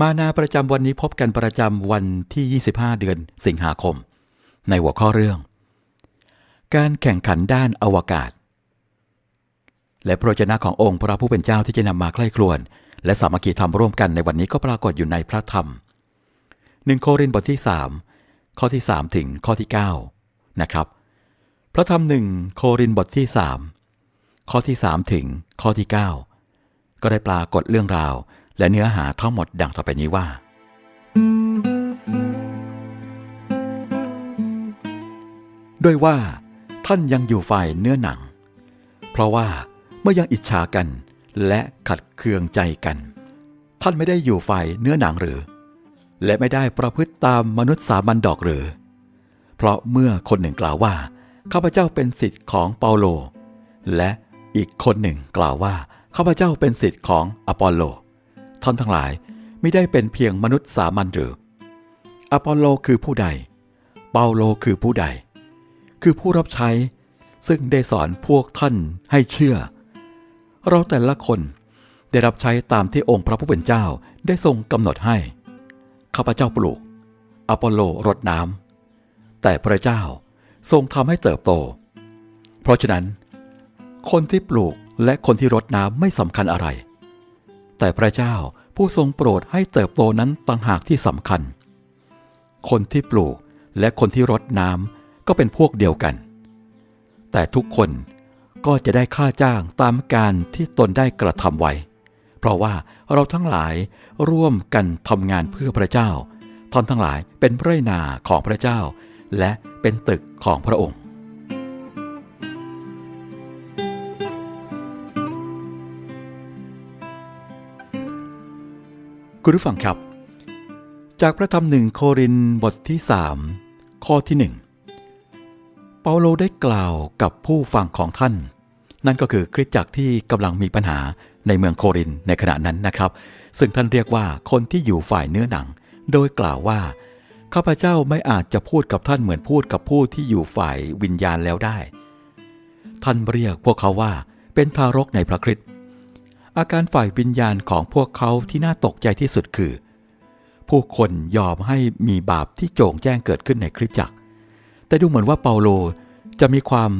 มานาประจำวันนี้พบกันประจำวันที่ 25 เดือนสิงหาคม ในหัวข้อเรื่อง การแข่งขันด้านอวกาศ และพระวจนะขององค์พระผู้เป็นเจ้าที่จะนำมาใกล้ครวน และสามัคคีธรรมร่วมกันในวันนี้ก็ปรากฏอยู่ในพระธรรมหนึ่งโครินธ์บทที่ 3 ข้อที่ 3 ถึงข้อที่ 9 นะครับ พระธรรมหนึ่งโครินธ์บทที่ 3 ข้อที่ 3 ถึงข้อที่ 9 ก็ได้ปรากฏเรื่องราว และเนื้อหาทั้งหมดดังต่อไปนี้ว่า ด้วยว่า ท่านยังอยู่ฝ่ายเนื้อหนัง เพราะว่าเมื่อยังอิจฉากันและขัดเคืองใจกัน ท่านไม่ได้อยู่ฝ่ายเนื้อหนังหรือ และไม่ได้ประพฤติตามมนุษย์สามัญดอกหรือ เพราะเมื่อคนหนึ่งกล่าวว่าข้าพเจ้าเป็นสิทธิ์ของเปาโล และอีกคนหนึ่งกล่าวว่าข้าพเจ้าเป็นสิทธิ์ของอปอลโล ท่านทั้งหลายไม่ได้เป็นเพียงมนุษย์สามัญหรือ อปอลโลคือผู้ใด เปาโลคือผู้ใด คือผู้รับใช้ซึ่งได้สอนพวกท่านให้เชื่อ เราแต่ละคนได้รับใช้ตามที่องค์พระผู้เป็นเจ้าได้ทรงกำหนดให้ ข้าพเจ้าปลูก อปอลโลรดน้ำ แต่พระเจ้าทรงทำให้เติบโต เพราะฉะนั้น คนที่ปลูกและคนที่รดน้ำไม่สำคัญอะไร แต่พระเจ้าผู้ทรงโปรดให้เติบโตนั้นต่างหากที่สำคัญ คนที่ปลูกและคนที่รดน้ำก็เป็นพวกเดียวกัน แต่ทุกคนก็จะได้ค่าจ้างตามการที่ตนได้กระทำไว้ เพราะว่าเราทั้งหลายร่วมกันทำงานเพื่อพระเจ้าท่านทั้งหลายเป็นไร่นาของพระเจ้า และเป็นตึกของพระองค์ คุณผู้ฟังครับ จากพระธรรมหนึ่งโครินบทที่ 3 ข้อที่หนึ่งเปาโลได้กล่าวกับผู้ฟังของท่าน นั่นก็คือคริสตจักรที่กำลังมีปัญหาในเมืองโครินในขณะนั้นนะครับ ซึ่งท่านเรียกว่าคนที่อยู่ฝ่ายเนื้อหนัง โดยกล่าวว่า ข้าพเจ้าไม่อาจจะพูดกับท่านเหมือนพูดกับผู้ที่อยู่ฝ่ายวิญญาณแล้วได้ ท่านเรียกพวกเขาว่าเป็นทารกในพระคริสต์ อาการฝ่ายวิญญาณของพวกเขาที่น่าตกใจที่สุดคือ ผู้คนยอมให้มีบาปที่โจงแจ้งเกิดขึ้นในคริสตจักร แต่ดูเหมือนว่าเปาโลจะมีความ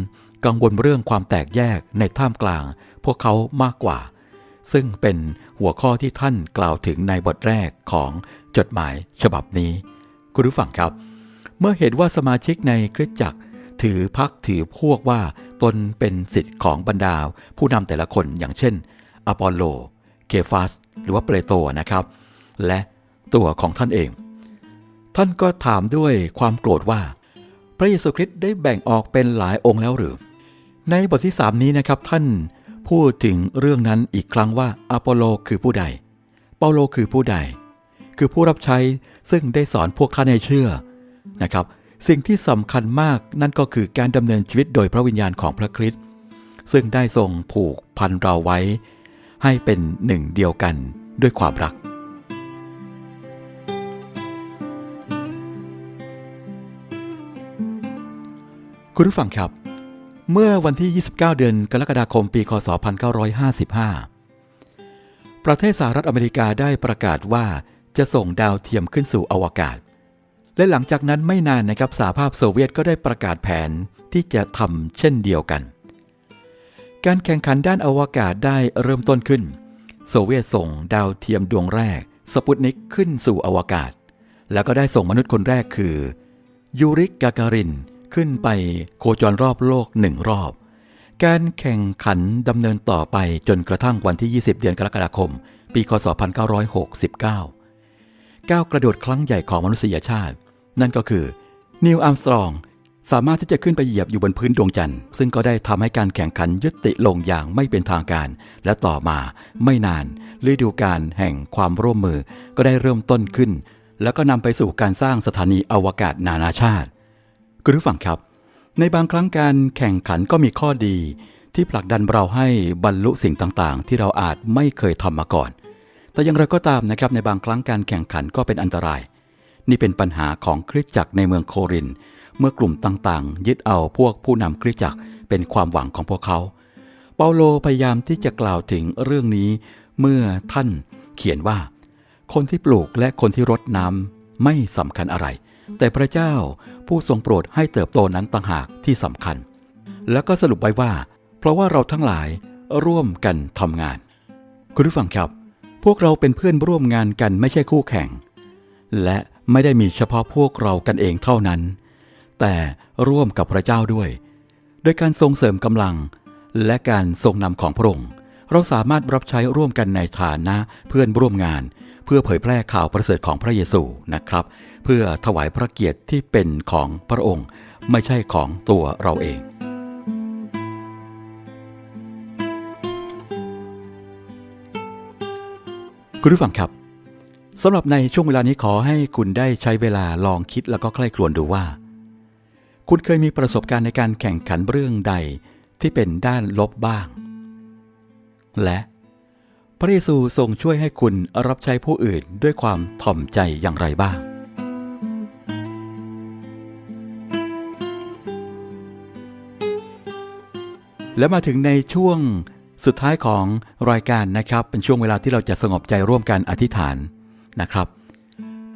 กังวลเรื่องความแตกแยกในท่ามกลาง พวกเขามากกว่า ซึ่งเป็นหัวข้อที่ท่านกล่าวถึงในบทแรกของจดหมายฉบับนี้ คุณผู้ฟังครับ เมื่อเห็นว่าสมาชิกในคริสตจักร ถือพักถือพวกว่าตนเป็นสิทธิ์ของบรรดา ผู้นำแต่ละคนอย่างเช่น อปอลโล เคฟาสหรือว่าเปโตรนะครับ และตัวของท่านเอง ท่านก็ถามด้วยความโกรธว่า พระเยซูคริสต์ได้แบ่งออกเป็นหลายองค์แล้วหรือ ในบทที่ 3 นี้นะครับท่านพูดถึงเรื่องนั้นอีกครั้งว่าอปอลโลคือผู้ใด เปาโลคือผู้ใด คือผู้รับใช้ซึ่งได้สอนพวกท่าให้เชื่อนะครับ สิ่งที่สำคัญมากนั่นก็คือการดำเนินชีวิตโดยพระวิญญาณของพระคริสต์ซึ่งได้ทรงผูกพันเราไว้ ให้เป็นหนึ่งเดียวกันด้วยความรัก คุณผู้ฟังครับ เมื่อวันที่ 29 เดือนกรกฎาคมปี คศ 1955 ประเทศสหรัฐอเมริกาได้ประกาศว่าจะส่งดาวเทียมขึ้นสู่อวกาศ และหลังจากนั้นไม่นานนะครับสหภาพโซเวียตก็ได้ประกาศแผนที่จะทำเช่นเดียวกัน การแข่งขันด้านอวกาศได้เริ่มต้นขึ้น โซเวียตส่งดาวเทียมดวงแรก สปุตนิกขึ้นสู่อวกาศ แล้วก็ได้ส่งมนุษย์คนแรกคือ ยูริกาการินขึ้นไปโคจรรอบโลกหนึ่งรอบ การแข่งขันดำเนินต่อไปจนกระทั่งวันที่ 20 เดือนกรกฎาคม ปีคศ 1969 ก้าวกระโดดครั้งใหญ่ของมนุษยชาติ นั่นก็คือนิวอัมสตรอง สามารถที่จะขึ้นไปเหยียบอยู่บนพื้นดวงจันทร์ซึ่งก็ได้ทำให้การแข่งขันยุติลงอย่างไม่เป็นทางการ และต่อมาไม่นานฤดูกาลแห่งความร่วมมือก็ได้เริ่มต้นขึ้น แล้วก็นำไปสู่การสร้างสถานีอวกาศนานาชาติคุณผู้ฟังครับ ในบางครั้งการแข่งขันก็มีข้อดี ที่ผลักดันเราให้บรรลุสิ่งต่างๆ ที่เราอาจไม่เคยทำมาก่อน แต่อย่างไรก็ตามนะครับในบางครั้งการแข่งขันก็เป็นอันตราย นี่เป็นปัญหาของคริสตจักรในเมืองโคริน เมื่อกลุ่มต่างๆ ยึดเอาพวกผู้นำคริสตจักรเป็นความหวังของพวกเขา เปาโลพยายามที่จะกล่าวถึงเรื่องนี้ เมื่อท่านเขียนว่า คนที่ปลูกและคนที่รดน้ำไม่สำคัญอะไร แต่พระเจ้าผู้ทรงโปรดให้เติบโตนั้นต่างหากที่สำคัญ แล้วก็สรุปไว้ว่า เพราะว่าเราทั้งหลายร่วมกันทำงาน คุณผู้ฟังครับ พวกเราเป็นเพื่อนร่วมงานกันไม่ใช่คู่แข่ง และไม่ได้มีเฉพาะพวกเรากันเองเท่านั้น แต่ร่วมกับพระเจ้าด้วย โดยการทรงเสริมกำลัง และการทรงนำของพระองค์ เราสามารถรับใช้ร่วมกันในฐานะเพื่อนร่วมงาน เพื่อเผยแพร่ข่าวประเสริฐของพระเยซูนะครับ เพื่อถวายพระเกียรติที่เป็นของพระองค์ ไม่ใช่ของตัวเราเองคุณผู้ฟังครับสำหรับในช่วงเวลานี้ขอให้คุณได้ใช้เวลาลองคิดแล้วก็ใคร่ครวญดูว่า คุณเคยมีประสบการณ์ในการแข่งขันเรื่องใดที่เป็นด้านลบบ้าง และพระเยซูทรงช่วยให้คุณรับใช้ผู้อื่นด้วยความถ่อมใจอย่างไรบ้าง และมาถึงในช่วงสุดท้ายของรายการนะครับ เป็นช่วงเวลาที่เราจะสงบใจร่วมกันอธิษฐานนะครับ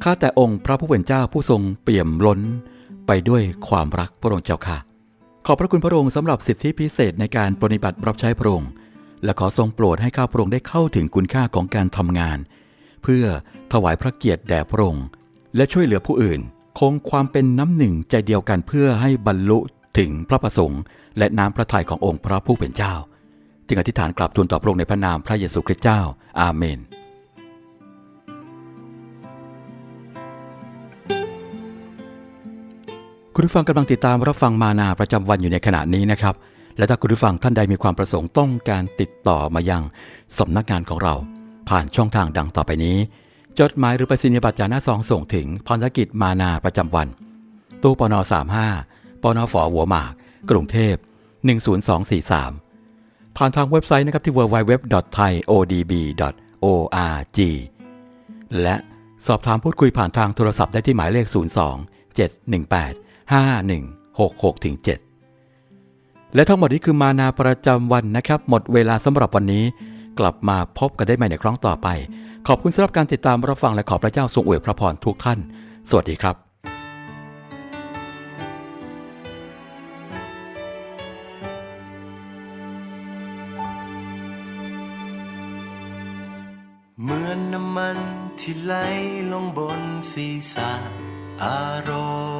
ข้าแต่องค์พระผู้เป็นเจ้าผู้ทรงเปี่ยมล้น ไปด้วยความรักพระองค์เจ้าค่ะ ขอบพระคุณพระองค์สำหรับสิทธิพิเศษในการปฏิบัติรับใช้พระองค์ และขอทรงโปรดให้ข้าพระองค์ได้เข้าถึงคุณค่าของการทำงาน เพื่อถวายพระเกียรติแด่พระองค์ และช่วยเหลือผู้อื่น คงความเป็นน้ำหนึ่งใจเดียวกันเพื่อให้บรรลุถึงพระประสงค์ และน้ำพระทัยขององค์พระผู้เป็นเจ้า จึงอธิษฐานกลับทูลต่อพระองค์ในพระนามพระเยซูคริสต์เจ้า อาเมน คุณผู้ฟังกำลังติดตามรับฟังมานาประจำวันอยู่ในขณะนี้นะครับ และถ้าคุณผู้ฟังท่านใดมีความประสงค์ต้องการติดต่อมายังสำนักงานของเรา ผ่านช่องทางดังต่อไปนี้ จดหมายหรือไปรษณียบัตรจาหน้าซองส่งถึงพรกิจมานาประจำวัน ตู้ปน35ปนฝหัวหมาก กรุงเทพ 10243 ผ่านทางเว็บไซต์นะครับที่ www.thaiodb.org และสอบถามพูดคุยผ่านทางโทรศัพท์ได้ที่หมายเลข 02 718 5166ถึง7และทั้งหมดนี้คือมานาประจำวันนะครับ หมดเวลาสำหรับวันนี้ กลับมาพบกันได้ใหม่ในครั้งต่อไป ขอบคุณสำหรับการติดตามรับฟังและขอพระเจ้าทรงอวยพระพรทุกท่าน สวัสดีครับเหมือนน้ำมันที่ไหลลงบนศีรษะอารอน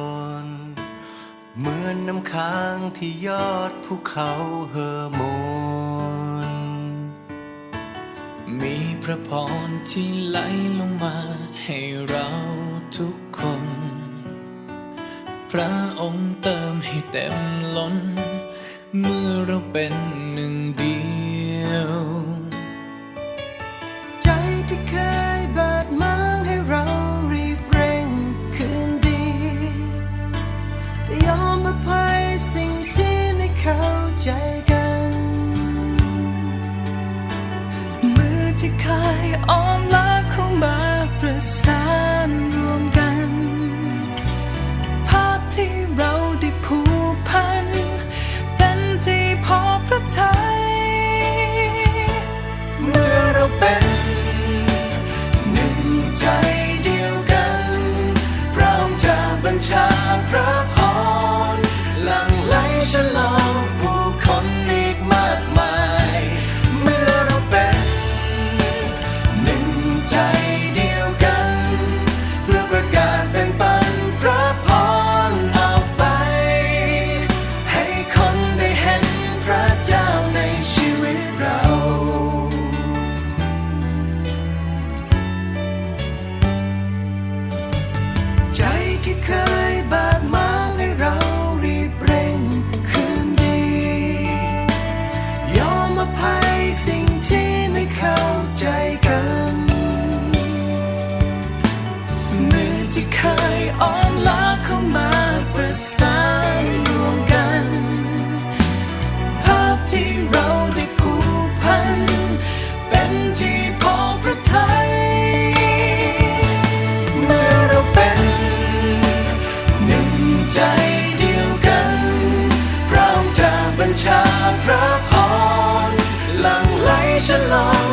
เหมือนน้ำค้างที่ยอดภูเขาเฮอร์โมน มีพระพรที่ไหลลงมาให้เราทุกคน พระองค์เติมให้เต็มล้น เมื่อเราเป็นหนึ่งเดียว ใจกัน มือที่เคยอ้อมลากเข้ามาประสานรวมกัน ภาพที่เราได้ผูกพัน เป็นที่พอพระทัยเมื่อเราเป็นหนึ่งใจเดียวกันพร้อมจะบัญชาพระพรหลังไหลฉล ออนและเข้ามาประสานรวมกัน ภาพที่เราได้ผูกพัน เป็นที่พอพระทัยเมื่อเราเป็นหนึ่งใจเดียวกัน พร้อมจะบัญชาพระพรหลังไหลฉลอง